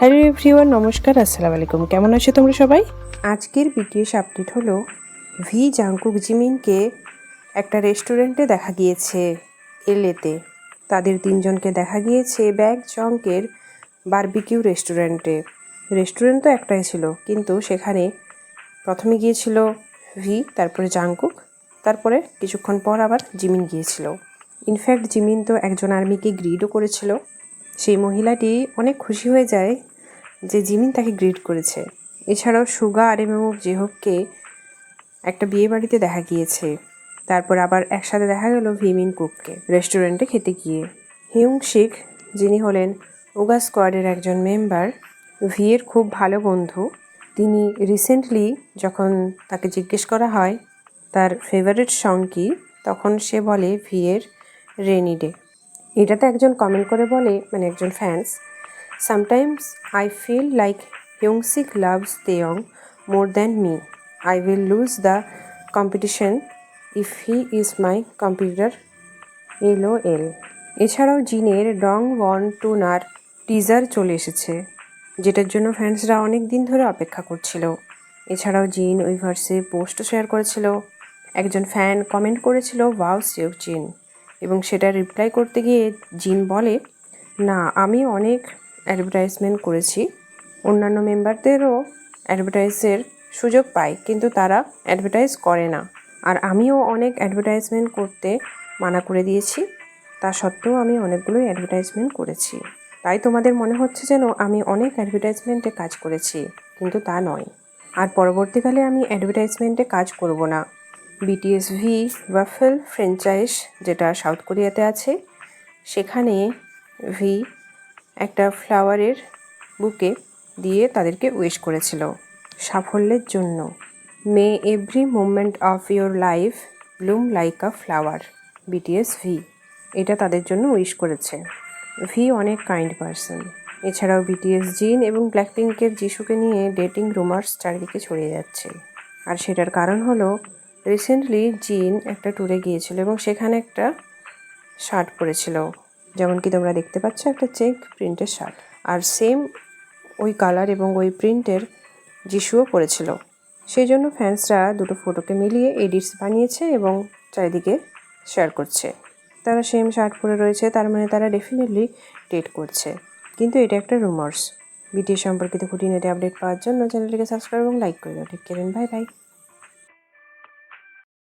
Hello everyone, নমস্কার, আসসালামু আলাইকুম। কেমন আছো তোমরা সবাই? আজকের বিটিএস আপডেট হলো ভি জাংকুক জিমিনকে একটা রেস্টুরেন্টে দেখা গিয়েছে এলেতে। তাদের তিনজনকে দেখা গিয়েছে ব্যাগ জঙ্কের বারবিকিউ রেস্টুরেন্টে রেস্টুরেন্ট তো একটাই ছিল, কিন্তু সেখানে প্রথমে গিয়েছিল ভি, তারপরে জাংকুক, তারপরে কিছুক্ষণ পর আবার জিমিন গিয়েছিল। ইনফ্যাক্ট জিমিন তো একজন আর্মিকে গ্রিডও করেছিল। সেই মহিলাটি অনেক খুশি হয়ে যায় যে জিমিন তাকে গ্রিড করেছে। এছাড়াও সুগা আর এবং জেহবকে একটা বিয়ে বাড়িতে দেখা গিয়েছে। তারপর আবার একসাথে দেখা গেল ভিমিন কুককে রেস্টুরেন্টে খেতে গিয়ে। হিউং শিখ, যিনি হলেন ওগা স্কোয়াডের একজন মেম্বার ভিয়ের খুব ভালো বন্ধু, তিনি রিসেন্টলি যখন তাকে জিজ্ঞেস করা হয়, তার ফেভারিট সং কি? তখন সে বলে ভিয়ের রেনি ডে এটাতে একজন কমেন্ট করে বলে মানে একজন fans sometimes I feel like Youngsik loves Taeyong more than me I will lose the competition if he is my computer L L এছাড়াও জিনের ডং ওয়ান টুনার টিজার চলে এসেছে, যেটার জন্য ফ্যান্সরা অনেক দিন ধরে অপেক্ষা করছিল। এছাড়াও জিন ওই ভার্সে পোস্টও শেয়ার করেছিল। একজন ফ্যান কমেন্ট করেছিল ওয়াও সিউ জিন এবং সেটা রিপ্লাই করতে গিয়ে জিন বলে, না, আমি অনেক অ্যাডভার্টাইজমেন্ট করেছি। অন্যান্য মেম্বারদেরও অ্যাডভার্টাইজের সুযোগ পাই, কিন্তু তারা অ্যাডভার্টাইজ করে না। আর আমিও অনেক অ্যাডভার্টাইজমেন্ট করতে মানা করে দিয়েছি। তা সত্ত্বেও আমি অনেকগুলোই অ্যাডভার্টাইজমেন্ট করেছি। তাই তোমাদের মনে হচ্ছে যেন আমি অনেক অ্যাডভার্টাইজমেন্টে কাজ করেছি, কিন্তু তা নয়। আর পরবর্তীকালে আমি অ্যাডভার্টাইজমেন্টে কাজ করব না। বিটিএস ভি ওয়াফেল ফ্র্যাঞ্চাইজ যেটা সাউথ কোরিয়াতে আছে, সেখানে ভি একটা ফ্লাওয়ারের বুকে দিয়ে তাদেরকে উইশ করেছিল। সাফল্যের জন্য। May every moment of your life bloom like a flower BTS V এটা তাদের জন্য উইশ করেছে। ভি অনেক কাইন্ড পারসন এছাড়াও বিটিএস জিন এবং ব্ল্যাক পিঙ্কের যিশুকে নিয়ে ডেটিং রুমার্স চারিদিকে ছড়িয়ে যাচ্ছে। আর সেটার কারণ হলো রিসেন্টলি জিন একটা ট্যুরে গিয়েছিল এবং সেখানে একটা শার্ট পরেছিল। যেমন কি তোমরা দেখতে পাচ্ছ, একটা চেক প্রিন্টের শার্ট আর সেম ওই কালার এবং ওই প্রিন্টের যিশুও পরেছিল। সেই জন্য ফ্যান্সরা দুটো ফটোকে মিলিয়ে এডিটস বানিয়েছে এবং চারিদিকে শেয়ার করছে। তারা সেম শার্ট পরে রয়েছে, তার মানে তারা ডেফিনেটলি ডেট করছে। কিন্তু এটা একটা রুমার্স বিটিএস সম্পর্কিত খুঁটিনাটি আপডেট পাওয়ার জন্য চ্যানেলটিকে সাবস্ক্রাইব এবং লাইক করে দাও। ঠিক কেন বাই বাই